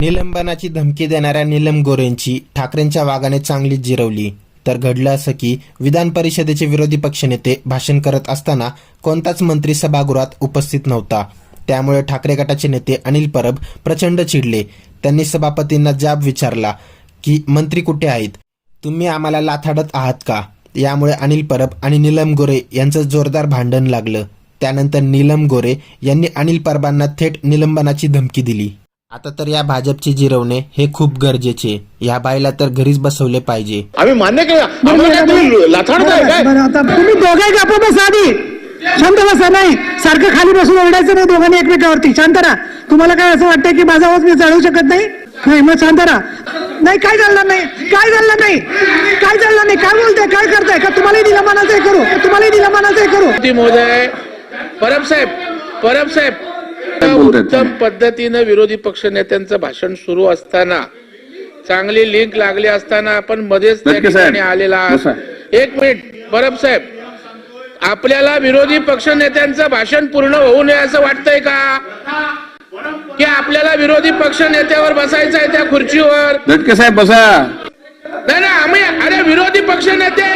निलंबनाची धमकी देणाऱ्या निलम गोरेंची ठाकरेंच्या वागाने चांगलीच जिरवली. तर घडलं असं की विधान परिषदेचे विरोधी पक्षनेते भाषण करत असताना कोणताच मंत्री सभागृहात उपस्थित नव्हता. त्यामुळे ठाकरे गटाचे नेते अनिल परब प्रचंड चिडले. त्यांनी सभापतींना जाब विचारला की मंत्री कुठे आहेत? तुम्ही आम्हाला लाथाडत आहात का? यामुळे अनिल परब आणि नीलम गोरे यांचं जोरदार भांडण लागलं. त्यानंतर नीलम गोरे यांनी अनिल परबांना थेट निलंबनाची धमकी दिली. आता तर या भाजपची जिरवणे हे खूप गरजेचे. या बाईला तर घरीच बसवले पाहिजे. आम्ही मान्य तुम्ही लाथाडताय काय? बरं आता तुम्ही दोघे गप्प बसा आधी. शांत बसा नाही. सारखं खाली बसून ओरडायचं नाही दोघांनी एकमेकावरती. शांत राहा. तुम्हाला काय असं वाटतंय की माझा आवाज मी चढवू शकत नाही? नाही मग शांत राहा. नाही काय चाललं नाही? काय चाललं नाही? काय चाललं नाही? काय बोलताय? काय करताय? का तुम्हालाही दिला मनाचं करू? तुम्हालाही दिला मनाचं करू? मोदी महोदय परब साहेब परब साहेब. उत्तम पद्धतीनं विरोधी पक्ष नेत्यांचं भाषण सुरू असताना चांगली लिंक लागली असताना आपण मध्येच त्या. ठिकाणी आलेला. एक मिनिट परब साहेब आपल्याला विरोधी पक्ष नेत्यांचं भाषण पूर्ण होऊ नये असं वाटतंय का? की आपल्याला विरोधी पक्ष नेत्यावर बसायचं आहे त्या खुर्चीवर? दटके साहेब बसा. नाही नाही आम्ही अरे विरोधी पक्ष नेते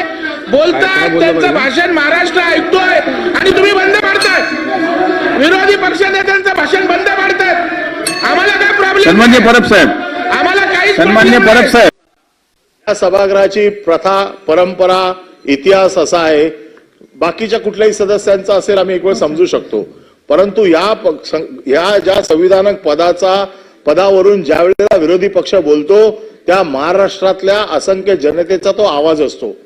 बोलतात त्यांचं भाषण महाराष्ट्र ऐकतोय आणि तुम्ही बंद पाडताय. विरोधी पक्ष नेत्यांचं सन्मान्य परब साहेब. आम्हाला काही सन्मान्य परब साहेब. या सभागृहाची प्रथा परंपरा इतिहास असा आहे. बाकीच्या कुठल्याही सदस्यांचा असेल आम्ही एक वेळ समजू शकतो. परंतु या पक्ष- या ज्या संविधानक पदाचा पदावरून ज्या वेळेला विरोधी पक्ष बोलतो त्या महाराष्ट्रातल्या असंख्य जनतेचा तो आवाज असतो.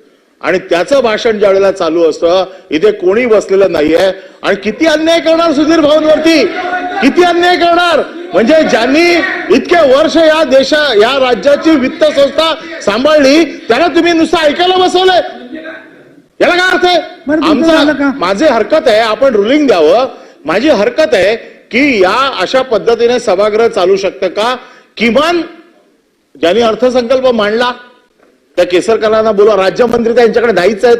आणि त्याचं भाषण ज्या वेळेला चालू असतं इथे कोणी बसलेलं नाहीये. आणि किती अन्याय करणार सुधीर भाऊंवरती? किती अन्याय करणार? म्हणजे ज्यांनी इतके वर्ष या देशा या राज्याची वित्त संस्था सांभाळली त्याला तुम्ही नुसतं ऐकायला बसवलंय. याला काय अर्थ आहे? आमचा माझी हरकत आहे आपण रुलिंग द्यावं. माझी हरकत आहे की या अशा पद्धतीने सभागृह चालू शकतं का? किमान ज्यांनी अर्थसंकल्प मांडला त्या केसरकरांना बोला राज्यमंत्री त्यांच्याकडे नाहीच आहेत.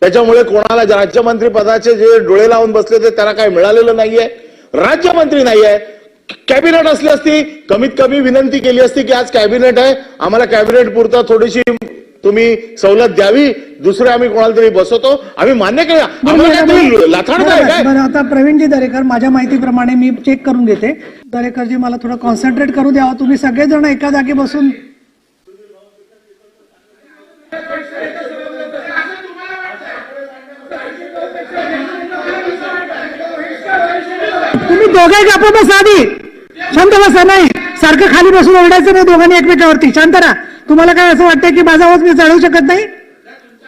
त्याच्यामुळे कोणाला राज्यमंत्री पदाचे जे डोळे लावून बसले ते त्यांना काय मिळालेलं नाहीये? राज्यमंत्री नाहीये. कॅबिनेट असली असती कमीत कमी विनंती केली असती की आज कॅबिनेट आहे आम्हाला कॅबिनेट पुरता थोडीशी तुम्ही सवलत द्यावी दुसरे आम्ही कोणाला तरी बसवतो आम्ही मान्य केलं काय आता प्रवीणजी दरेकर माझ्या माहितीप्रमाणे मी चेक करून घेते. दरेकरजी मला थोडं कॉन्सन्ट्रेट करू द्यावा तुम्ही सगळेजण एका जागी बसून गप्प बसा आधी. शांत बसा नाही. सारखं खाली बसून ओरडायचं नाही दोघांनी एकमेकावरती. शांत राहा. तुम्हाला काय असं वाटतंय की माझा आवाज मी चढवू शकत नाही?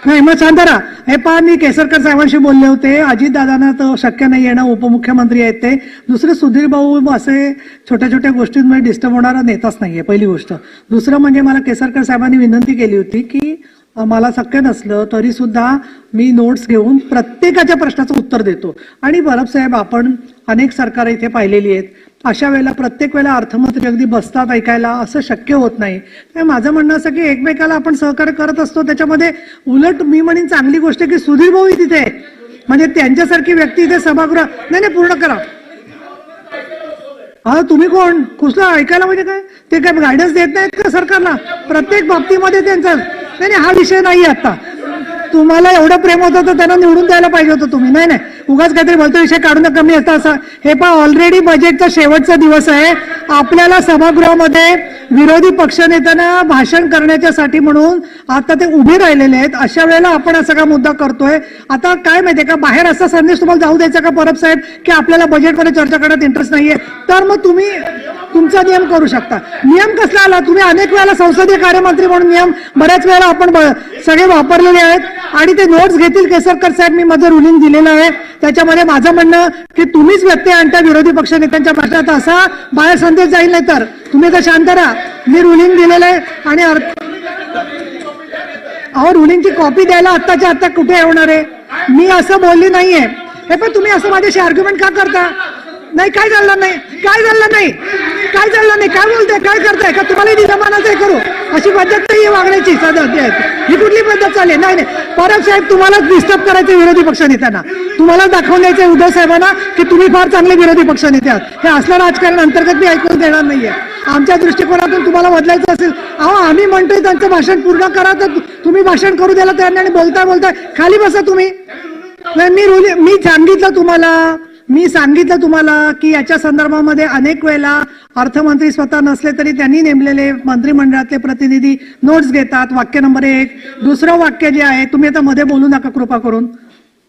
नाही मग शांत राहा. हे पहा मी केसरकर साहेबांशी बोलले होते. अजितदादांना तर शक्य नाही येणं. उपमुख्यमंत्री आहेत ते. दुसरे सुधीर भाऊ असे छोट्या छोट्या गोष्टींमध्ये डिस्टर्ब होणारा नेताच नाहीये पहिली गोष्ट. दुसरं म्हणजे मला केसरकर साहेबांनी विनंती केली होती की मला शक्य नसलं तरी सुद्धा मी नोट्स घेऊन प्रत्येकाच्या प्रश्नाचं उत्तर देतो. आणि बरब साहेब आपण अनेक सरकार इथे पाहिलेली आहेत. अशा वेळेला प्रत्येक वेळेला अर्थमंत्री अगदी बसतात ऐकायला असं शक्य होत नाही. माझं म्हणणं असं की एकमेकाला आपण सहकार्य करत असतो त्याच्यामध्ये उलट मी म्हणेन चांगली गोष्ट की सुधीर भाऊ तिथे म्हणजे त्यांच्यासारखी व्यक्ती इथे सभागृह नाही नाही पूर्ण करा. हा तुम्ही कोण? कुसलं ऐकायला म्हणजे काय? ते काय गायडन्स देत नाहीत का सरकारला? प्रत्येक बाबतीमध्ये त्यांचं नाही नाही, हा विषय नाही आता. तुम्हाला एवढं प्रेम होतं तर त्यांना निवडून द्यायला पाहिजे होतं तुम्ही. नाही नाही उगाच काहीतरी बोलतो विषय काढून कमी मी असा हे पहा ऑलरेडी बजेटचा शेवटचा दिवस आहे. आपल्याला सभागृहामध्ये विरोधी पक्षनेत्यांना भाषण करण्याच्यासाठी म्हणून आता ते उभे राहिलेले आहेत. अशा वेळेला आपण असा का मुद्दा करतोय? आता काय माहितीये का? बाहेर असा संदेश तुम्हाला जाऊ द्यायचा का परब साहेब? की आपल्याला बजेटमध्ये चर्चा करण्यात इंटरेस्ट नाहीये? तर मग तुम्ही तुमचा नियम करू शकता. नियम कसला आला? तुम्ही अनेक वेळेला संसदीय कार्यमंत्री म्हणून नियम बऱ्याच वेळेला आपण सगळे वापरलेले आहेत. आणि ते नोट्स घेतील केसरकर साहेब. मी माझं रुलिंग दिलेलं आहे. त्याच्यामध्ये माझं म्हणणं की तुम्हीच व्यत्यय आणता विरोधी पक्ष नेत्यांच्या भाषणात असा बाहेर संदेश जाईल नाही तर. तुम्ही तर शांत राहा. मी रुलिंग दिलेलं आहे. आणि अर्थ अहो रुलिंगची कॉपी द्यायला आत्ताच्या आत्ता कुठे होणार आहे? मी असं बोलली नाहीये. हे पण तुम्ही असं माझ्याशी आर्ग्युमेंट का करता? नाही काय झालं नाही? काय झालं नाही? काय चाललं नाही? काय बोलताय? काय करताय? का तुम्हाला निजमानाच मनाचं करू? अशी पद्धत नाही वागण्याची सदस्य ही कुठली पद्धत चालेल नाही नाही. परब साहेब तुम्हाला डिस्टर्ब करायचे विरोधी पक्ष नेत्यांना. तुम्हाला दाखवून द्यायचे उद्धव साहेबांना की तुम्ही फार चांगले विरोधी पक्ष नेते आहात. हे असलं राजकारण अंतर्गत मी ऐकून देणार नाहीये. आमच्या दृष्टिकोनातून तुम्हाला बदलायचं असेल. अहो आम्ही म्हणतोय त्यांचं भाषण पूर्ण करा तर तुम्ही भाषण करू द्यायला त्यांना आणि बोलताय बोलताय. खाली बसा तुम्ही. नाही, मी मी सांगितलं तुम्हाला. मी सांगितलं तुम्हाला की याच्या संदर्भामध्ये अनेक वेळेला अर्थमंत्री स्वतः नसले तरी त्यांनी नेमलेले मंत्रिमंडळातले प्रतिनिधी नोट्स घेतात. वाक्य नंबर एक. दुसरं वाक्य जे आहे तुम्ही आता मध्ये बोलू नका कृपा करून.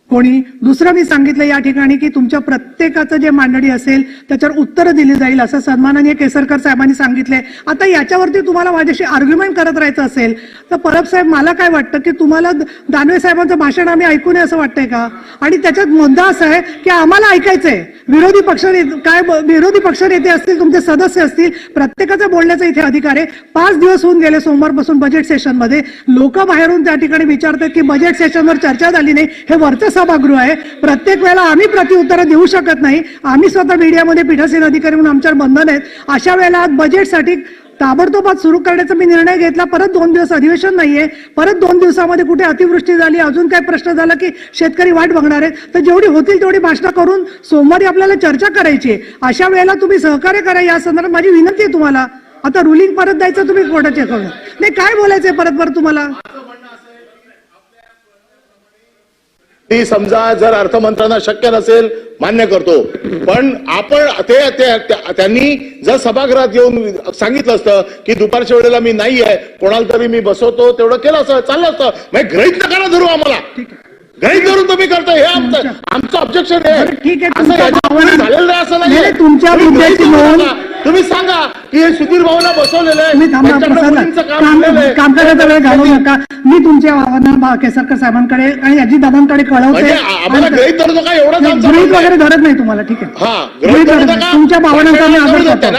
कोणी दुसरं मी सांगितलं या ठिकाणी की तुमच्या प्रत्येकाचं जे मांडणी असेल त्याच्यावर उत्तरं दिली जाईल असं सन्माननीय केसरकर साहेबांनी सांगितलंय. आता याच्यावरती तुम्हाला माझ्याशी आर्ग्युमेंट करत राहायचं असेल तर परब साहेब मला काय वाटतं की तुम्हाला दानवे साहेबांचं भाषण आम्ही ऐकू नये असं वाटतंय का? आणि त्याच्यात मुद्दा असा आहे की आम्हाला ऐकायचंय. विरोधी पक्ष काय विरोधी पक्ष नेते असतील तुमचे सदस्य असतील प्रत्येकाचा बोलण्याचा इथे अधिकार आहे. पाच दिवस होऊन गेले सोमवारपासून बजेट सेशनमध्ये लोक बाहेरून त्या ठिकाणी विचारतात की बजेट सेशनवर चर्चा झाली नाही हे वरचं सभागृह आहे. प्रत्येक वेळेला आम्ही प्रतिउत्तरं देऊ शकत नाही. आम्ही स्वतः मीडियामध्ये पीठासीन अधिकारी म्हणून आमच्यावर बंधन आहेत. अशा वेळेला आज बजेटसाठी ताबडतोब आज सुरू करण्याचा मी निर्णय घेतला. परत दोन दिवस अधिवेशन नाहीये. परत दोन दिवसामध्ये कुठे अतिवृष्टी झाली अजून काय प्रश्न झाला की शेतकरी वाट बघणार आहेत. तर जेवढी होतील तेवढी भाषणं करून सोमवारी आपल्याला चर्चा करायची आहे. अशा वेळेला तुम्ही सहकार्य करा. या संदर्भात माझी विनंती आहे तुम्हाला. आता रुलिंग परत द्यायचं तुम्ही कोर्टाच्या नाही काय बोलायचंय परत परत तुम्हाला? ती समजा जर अर्थमंत्र्यांना शक्य नसेल मान्य करतो. पण आपण ते ते- त्या- त्यांनी जर सभागृहात येऊन सांगितलं असतं की दुपारच्या वेळेला मी नाही आहे कोणाला तरी मी बसवतो तेवढं केलं असतं चाललं असतं. म्हणजे गृहित नका धरू आम्हाला. गृहित धरून तुम्ही करताय हे आमचं आमचं ऑब्जेक्शन आहे. बरं, ठीक आहे, असं झालेलं नाही असं. नाही, तुमच्या तुम्ही सांगा की हे सुधीर भाऊना बसवलेलं आहे. काम. कामकाजाचा वेळ घालवू नका. मी तुमच्या आव्हानांना केसरकर साहेबांकडे आणि अजित दादांकडे कळवते. म्हणजे गृहीत. वगैरे धरत नाही तुम्हाला ठीक आहे. हा. तुमच्या भावनांचा मी आदर करू करतो.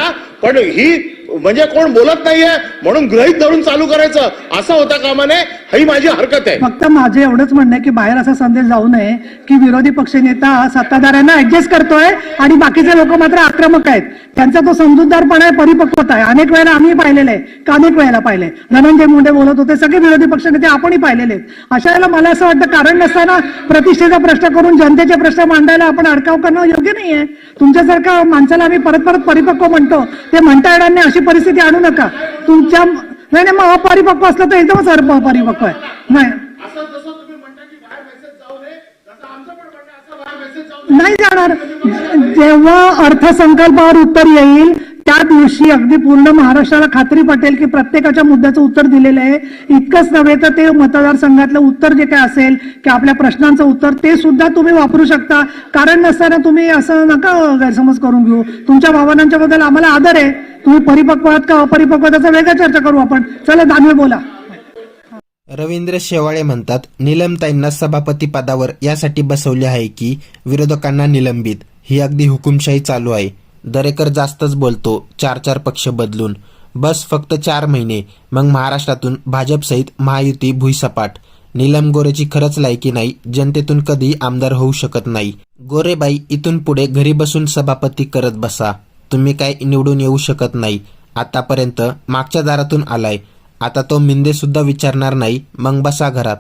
पण ही म्हणजे कोण बोलत नाहीये म्हणून गृहीत धरून चालू करायचं. असं होता कामा नये. ही माझी हरकत आहे. फक्त माझे एवढंच म्हणणं आहे की बाहेर असा संदेश जाऊ नये की विरोधी पक्षनेता सत्ताधाऱ्यांना ऍडजस्ट करतोय आणि बाकीचे लोक मात्र आक्रमक आहेत. त्यांचा तो समजूतदारपणा आहे परिपक्वता आहे. अनेक वेळेला आम्ही पाहिलेले आहे का अनेक वेळेला पाहिले धनंजय मुंडे बोलत होते सगळे विरोधी पक्षनेते आपणही पाहिलेले आहेत. अशा वेळेला मला असं वाटतं कारण नसताना प्रतिष्ठेचा प्रश्न करून जनतेचे प्रश्न मांडायला आपण अडकाव करणं योग्य नाहीये तुमच्यासारख्या माणसाला आम्ही परत परत परिपक्व म्हणतो. ते म्हणता येणार नाही अशी परिस्थिती आणू नका. तुमच्या नाही नाही मग अपरिपक्व असलं तर एकदमच अप- अपरिपक्व आहे. नाही. नाही जाणार. जेव्हा अर्थसंकल्पावर उत्तर येईल त्या दिवशी अगदी पूर्ण महाराष्ट्राला खात्री पटेल की प्रत्येकाच्या मुद्द्याचं उत्तर दिलेलं आहे. इतकंच नव्हे तर ते मतदारसंघातलं उत्तर जे काय असेल की आपल्या प्रश्नांचं उत्तर ते सुद्धा तुम्ही वापरू शकता. कारण नसताना तुम्ही असं नका गैरसमज करून घेऊ. तुमच्या भावनांच्या बद्दल आम्हाला आदर आहे. तुम्ही परिपक्व आहात का अपरिपक्व त्याचा वेगळा चर्चा करू आपण. चला दानवे बोला. रवींद्र शेवाळे म्हणतात निलमताईंना सभापती पदावर यासाठी बसवले आहे की विरोधकांना निलंबित. ही अगदी हुकुमशाही चालू आहे. दरेकर जास्तच बोलतो चार चार पक्ष बदलून. बस फक्त चार महिने मग महाराष्ट्रातून भाजपसहित महायुती भुईसपाट. नीलम गोरेची खरंच लायकी नाही जनतेतून कधी आमदार होऊ शकत नाही. गोरेबाई इथून पुढे घरी बसून सभापती करत बसा. तुम्ही काय निवडून येऊ शकत नाही. आतापर्यंत मागच्या दारातून आलाय. आता तो मिंदे सुद्धा विचारणार नाही मग बसा घरात.